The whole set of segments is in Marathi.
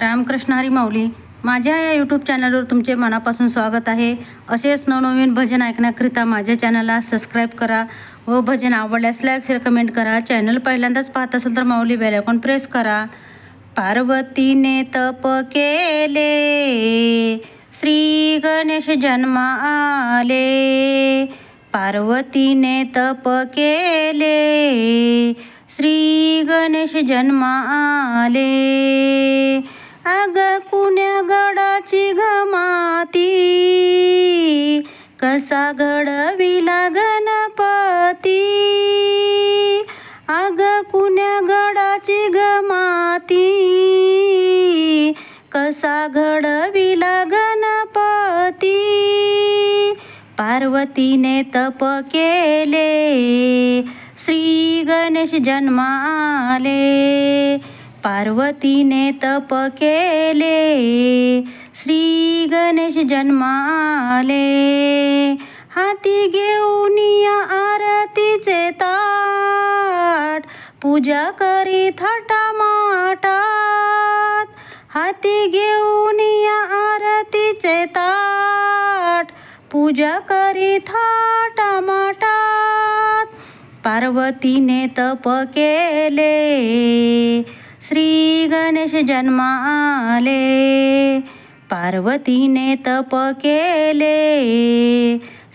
रामकृष्ण हरी माऊली माझ्या या यूट्यूब चॅनलवर तुमचे मनापासून स्वागत आहे. असेच नवनवीन भजन ऐकण्याकरिता माझ्या चॅनलला सबस्क्राईब करा व भजन आवडल्यास लाईक शेअर कमेंट करा. चॅनल पहिल्यांदाच पाहत असेल तर माऊली बेल आयकॉन प्रेस करा. पार्वतीने तप केले श्री गणेश जन्मा आले. पार्वतीने तप केले श्री गणेश जन्मा आले. अग कुण्या गडाची गमाती कसा घडविला गणपती अग कुण्या गडाची गमाती कसा घडविला गणपती पार्वतीने तप केले श्री गणेश जन्माले. पार्वतीने तप केले श्री गणेश जन्माले. हाती घेऊन या आरतीचे ताट पूजा करी थाटामाटात. हाती घेऊन या आरतीचे ताट पूजा करी थाटामाटात. पार्वतीने तप केले श्री गणेश जन्माले पार्वतीने तप केले.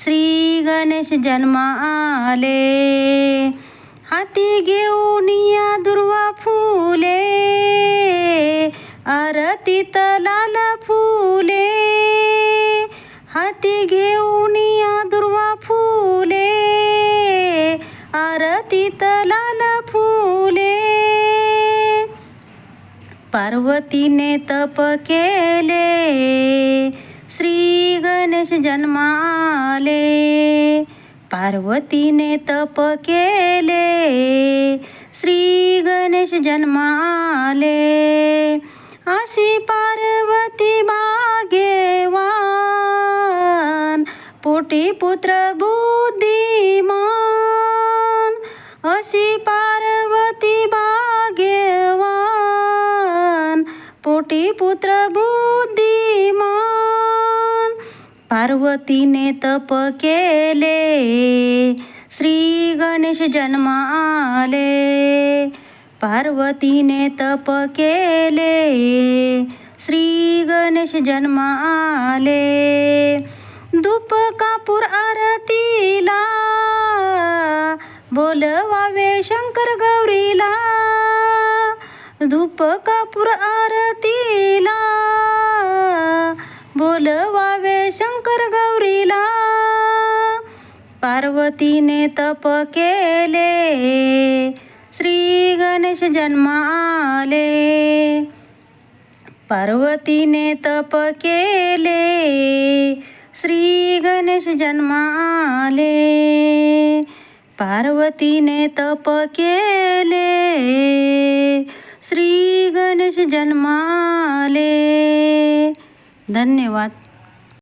श्री गणेश जन्माले हाती घेऊन या दुर्वा फुले आरतीत लाल फुले. हाती घेऊन या दुर्वा फुले आरतीत लाल पार्वतीने तप केले. श्री गणेश जन्माले. पार्वतीने तप केले. श्री गणेश जन्माले. आशी पार्वती भाग्यवान पोटी पुत्र बुद्धिमान. अशी पार्वती पुत्र बुद्धिमान. पार्वतीने तप केले. श्री गणेश जन्माले पार्वतीने तप केले. श्री गणेश जन्माले धूप कापूर आरतीला बोलवावे शंकर ग धूप कापूर आरतीला बोलवावे शंकर गौरीला. पार्वतीने तप केले श्री गणेश जन्माले पार्वतीने तप केले श्री गणेश जन्माले पार्वतीने तप केले जन्माले. धन्यवाद.